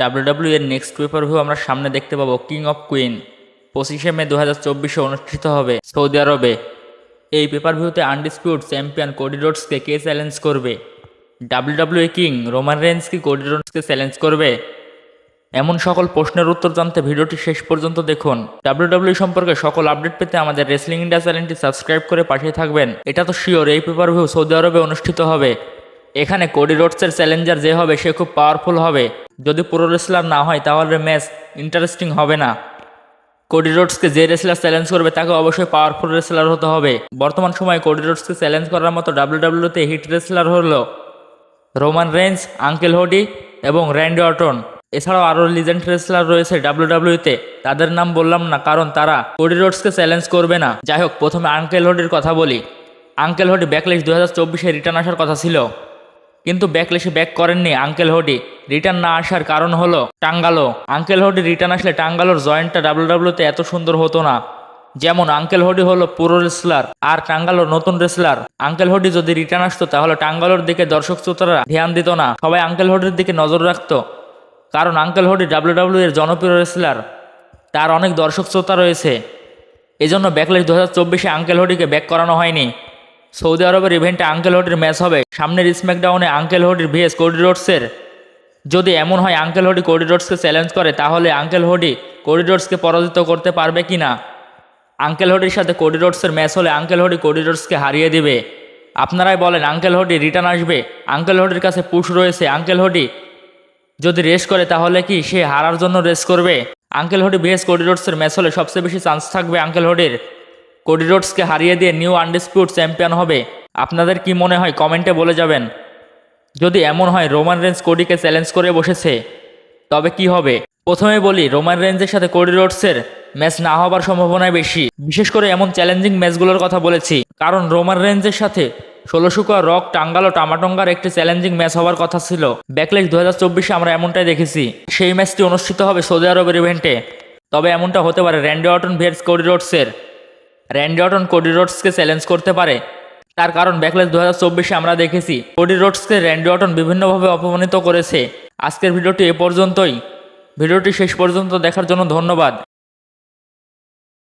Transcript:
WWE এর next paper view আমরা সামনে দেখতে পাবো কিং অফ কুইন। পঁচিশে মে দু হাজার চব্বিশে অনুষ্ঠিত হবে সৌদি আরবে। এই পেপার ভিউতে আনডিসপিউট চ্যাম্পিয়ন কোডি রোডসকে কে চ্যালেঞ্জ করবে? ডাব্লিউডাব্লিউ কিং রোমান রেন্স কি কোডি চ্যালেঞ্জ করবে? এমন সকল প্রশ্নের উত্তর জানতে ভিডিওটি শেষ পর্যন্ত দেখুন। ডাব্লিউডাব্লিউ সম্পর্কে সকল আপডেট পেতে আমাদের রেসলিং ইন্ডিয়া চ্যানেলটি সাবস্ক্রাইব করে পাশে থাকবেন। এটা তো শিওর এই পেপার ভিউ সৌদি আরবে অনুষ্ঠিত হবে। এখানে কোডি রোডসের চ্যালেঞ্জার যে হবে, সে খুব পাওয়ারফুল হবে। যদি পুরো রেসলার না হয়, তাহলে ম্যাচ ইন্টারেস্টিং হবে না। কোডি রোডসকে যে রেসলার চ্যালেঞ্জ করবে, তাকে অবশ্যই পাওয়ারফুল রেসলার হতে হবে। বর্তমান সময়ে কোডি রোডসকে চ্যালেঞ্জ করার মতো ডাব্লিউডাব্লিউতে হিট রেসলার হলো রোমান রেঞ্জ আঙ্কেল হোডি এবং র্যান্ডি অটন এছাড়াও আরও লিজেন্ড রেসলার রয়েছে ডাব্লিউডাব্লিউতে তাদের নাম বললাম না, কারণ তারা কোডি রোডসকে চ্যালেঞ্জ করবে না। যাই হোক, প্রথমে আঙ্কেল হোডির কথা বলি। আঙ্কেল হোডি ব্যাকলেশ দু হাজার চব্বিশে রিটার্ন আসার কথা ছিল। কিন্তু ব্যাকলেসে ব্যাক করেননি আঙ্কেল হোডি। রিটার্ন না আসার কারণ হলো টাঙ্গালো। আঙ্কেল হোডি রিটার্ন আসলে টাঙ্গালোর জয়েন্টটা ডাব্লিউডাব্লিউতে এত সুন্দর হতো না। যেমন আঙ্কেল হোডি হলো পুরো রেসলার, আর টাঙ্গালোর নতুন রেসলার। আঙ্কেল হোডি যদি রিটার্ন আসতো, তাহলে টাঙ্গালোর দিকে দর্শক শ্রোতারা ধ্যান দিত না। সবাই আঙ্কেল হোডির দিকে নজর রাখতো। কারণ আঙ্কেল হোডি ডাব্লিউডাব্লিউ এর জনপ্রিয় রেসলার। তার অনেক দর্শক শ্রোতা রয়েছে। এজন্য ব্যাকলেশ দু হাজার চব্বিশে আঙ্কেল হোডিকে ব্যাক করানো হয়নি। সৌদি আরবের ইভেন্টে আঙ্কেল হোডির ম্যাচ হবে। সামনের স্ম্যাকডাউনে আঙ্কেল হোডির ভিএস কোডি রোডসের। যদি এমন হয় আঙ্কেল হোডি কোডি রোডসকে চ্যালেঞ্জ করে, তাহলে আঙ্কেল হোডি কোডি রোডসকে পরাজিত করতে পারবে কি না? আঙ্কেল হোডির সাথে কোডি রোডসের ম্যাচ হলে আঙ্কেল হোডি কোডি রোডসকে হারিয়ে দিবে। আপনারাই বলেন, আঙ্কেল হোডি রিটার্ন আসবে। আঙ্কেল হোডির কাছে পুশ রয়েছে। আঙ্কেল হোডি যদি রেস করে, তাহলে কি সে হারার জন্য রেস করবে? Uncle Howdy V S Cody রোডসের match হলে সবচেয়ে বেশি চান্স থাকবে আঙ্কেল হোডির কোডি রোডসকে হারিয়ে দিয়ে নিউ আনডিসপিউট চ্যাম্পিয়ন হবে। আপনাদের কি মনে হয়? কমেন্টে বলে যাবেন। যদি এমন হয় রোমান রেঞ্জ কোডিকে চ্যালেঞ্জ করে বসেছে, তবে কি হবে? প্রথমে বলি রোমান রেঞ্জের সাথে কোডি রোডসের ম্যাচ না হবার সম্ভাবনাই বেশি। বিশেষ করে এমন চ্যালেঞ্জিং ম্যাচগুলোর কথা বলেছি। কারণ রোমান রেঞ্জের সাথে ষোলোশুকা রক, টাঙ্গাল ও টামাটঙ্গার একটি চ্যালেঞ্জিং ম্যাচ হওয়ার কথা ছিল। ব্যাকলেশ দু হাজার চব্বিশে আমরা এমনটাই দেখেছি। সেই ম্যাচটি অনুষ্ঠিত হবে সৌদি আরবের ইভেন্টে তবে এমনটা হতে পারে র্যান্ডি অটন ভিয়ার্স কোডি রোডসের র্যান্ডি অটন কোডি রোডসকে চ্যালেঞ্জ করতে পারে। তার কারণ ব্যাকলেস দু হাজার চব্বিশে আমরা দেখেছি। কোডি রোডসকে র্যান্ডি অটন বিভিন্নভাবে অপমানিত করেছে। আজকের ভিডিওটি এ পর্যন্তই। ভিডিওটি শেষ পর্যন্ত দেখার জন্য ধন্যবাদ।